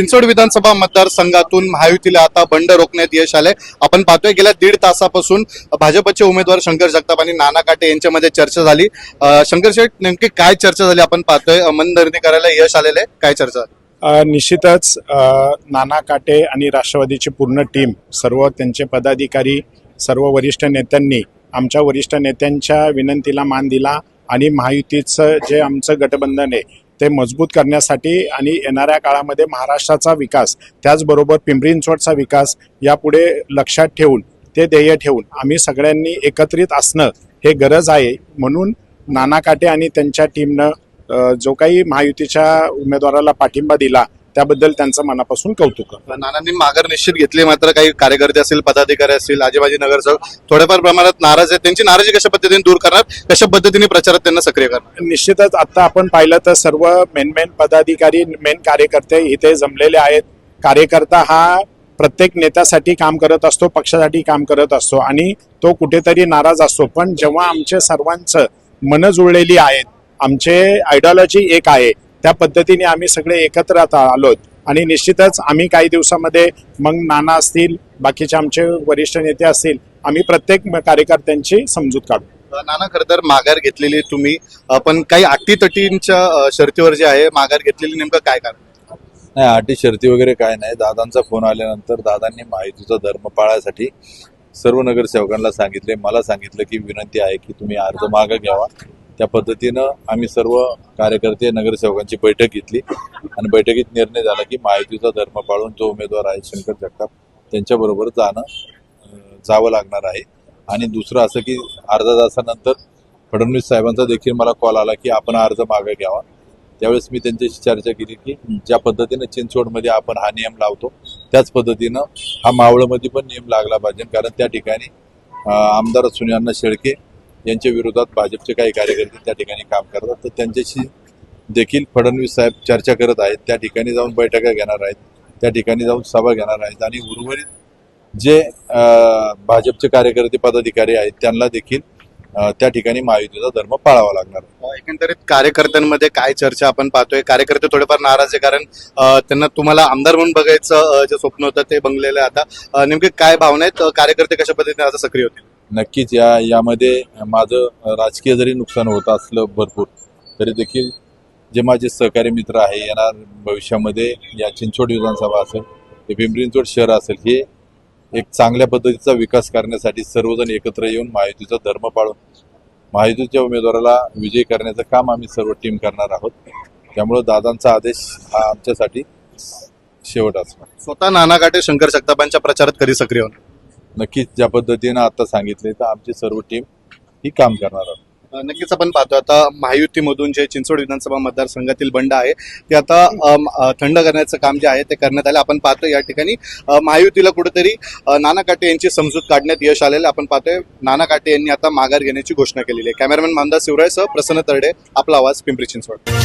चिंचवड विधानसभा मतदारसंघातून महायुतीला आता बंड रोखण्यात यश आलंय. आपण पाहतोय गेल्या दीड तासापासून भाजपचे उमेदवार शंकर जगताप आणि नाना काटे यांच्यामध्ये चर्चा झाली. शंकर शेठ नेमकी काय चर्चा झाली? आपण पाहतोय मनधरणी करायला यश आलेलं आहे काय चर्चा निश्चितच नाना काटे आणि राष्ट्रवादीची पूर्ण टीम सर्व त्यांचे पदाधिकारी सर्व वरिष्ठ नेत्यांनी आमच्या वरिष्ठ नेत्यांच्या विनंतीला मान दिला आणि महायुतीचं जे आमचं गठबंधन आहे ते मजबूत करण्यासाठी आणि येणाऱ्या काळामध्ये महाराष्ट्राचा विकास त्याचबरोबर पिंपरी चिंचवडचा विकास यापुढे लक्षात ठेवून ते ध्येय ठेवून आम्ही सगळ्यांनी एकत्रित असणं हे गरज आहे. म्हणून नाना काटे आणि त्यांच्या टीमनं जो काही महायुतीच्या उमेदवाराला पाठिंबा दिला त्याबद्दल त्यांचं मनापासून कौतुक. नानांनी माघार निश्चित घेतली मात्र काही कार्यकर्ते असतील पदाधिकारी असतील आजीबाजी नगरसेवक थोड्याफार प्रमाणात नाराज आहेत. त्यांची नाराजी कशा पद्धतीने दूर करणार? कशा पद्धतीने प्रचारात त्यांना सक्रिय करणार? निश्चितच आता आपण पाहिलं तर सर्व मेन मेन पदाधिकारी मेन कार्यकर्ते इथे जमलेले आहेत. कार्यकर्ता हा प्रत्येक नेत्यासाठी काम करत असतो पक्षासाठी काम करत असतो आणि तो कुठेतरी नाराज असतो. पण जेव्हा आमचे सर्वांचं मन जुळलेली आहेत आमचे आयडिओलॉजी एक आहे त्या पद्धतीने आम्ही सगळे एकत्र आता आलोत. आणि निश्चितच आम्ही काही दिवसामध्ये मग नाना असतील बाकीचे आमचे वरिष्ठ नेते असतील आम्ही प्रत्येक कार्यकर्त्यांची समजूत काढू. नाना खरं तर माघार घेतलेली तुम्ही. पण काही अटीतटींच्या अ, शर्तीवर जे आहे माघार घेतलेली नेमकं काय कारण? नाही अटी शर्ती वगैरे काय नाही. दादांचा फोन आल्यानंतर दादांनी माहितीचा धर्म पाळायसाठी सर्व नगरसेवकांना सांगितले. मला सांगितलं की विनंती आहे की तुम्ही अर्ज मागं घ्यावा. त्या पद्धतीनं आम्ही सर्व कार्यकर्ते नगरसेवकांची बैठक घेतली. आणि बैठकीत निर्णय झाला की माहितीचा धर्म पाळून जो उमेदवार आहे शंकर जगताप त्यांच्याबरोबर जाणं जावं लागणार आहे. आणि दुसरं असं की अर्धा तासानंतर फडणवीस साहेबांचा देखील मला कॉल आला की आपण अर्ज मागे घ्यावा. त्यावेळेस मी त्यांच्याशी चर्चा केली की ज्या पद्धतीनं चिंचवडमध्ये आपण हा नियम लावतो त्याच पद्धतीनं हा मावळमध्ये पण नियम लागला पाहिजे. कारण त्या ठिकाणी आमदार सुनियांना शेळके यांच्या विरोधात भाजपचे काही कार्यकर्ते त्या ठिकाणी काम करतात. तर त्यांच्याशी देखील फडणवीस साहेब चर्चा करत आहेत. त्या ठिकाणी जाऊन बैठका घेणार आहेत. त्या ठिकाणी जाऊन सभा घेणार आहेत. आणि उर्वरित जे भाजपचे कार्यकर्ते पदाधिकारी आहेत त्यांना देखील त्या ठिकाणी महायुतीचा धर्म पाळावा लागणार एकंदरीत कार्यकर्त्यांमध्ये काय चर्चा आपण पाहतोय? कार्यकर्ते थोडेफार नाराज आहे कारण त्यांना तुम्हाला आमदार म्हणून बघायचं जे स्वप्न होतं ते बंगलेलं आहे आता. नेमके काय भावना आहेत? कार्यकर्ते कशा पद्धतीने आता सक्रिय होतील? नक्कीच या यामध्ये माझं राजकीय जरी नुकसान होत असलं भरपूर तरी देखील जे माझे सहकारी मित्र आहे येणार भविष्यामध्ये या चिंचवड विधानसभा असेल ते पिंपरी शहर असेल हे एक चांगल्या पद्धतीचा विकास करण्यासाठी सर्वजण एकत्र येऊन महायुतीचा धर्म पाळून महायुतीच्या उमेदवाराला विजयी करण्याचं काम आम्ही सर्व टीम करणार आहोत. त्यामुळं दादांचा आदेश हा आमच्यासाठी शेवट असणार. स्वतः नाना काटे शंकर जगतापांच्या प्रचारात कधी सक्रिय होणार? नक्कीच ज्या पद्धतीनं आता सांगितले तर आमची सर्व टीम ही काम करणार आहोत. नक्कीच आपण पाहतो आता महायुतीमधून जे चिंचवड विधानसभा मतदारसंघातील बंड आहे ते आता थंड करण्याचं काम जे आहे ते करण्यात आलं. आपण पाहतो या ठिकाणी महायुतीला कुठेतरी नाना काटे यांची समजूत काढण्यात यश आलेलं आपण पाहतोय नाना काटे यांनी आता माघार घेण्याची घोषणा केलेली आहे. कॅमेरामॅन मानदा शिवरायसह प्रसन्न तरडे आपला आवाज पिंपरी चिंचवड.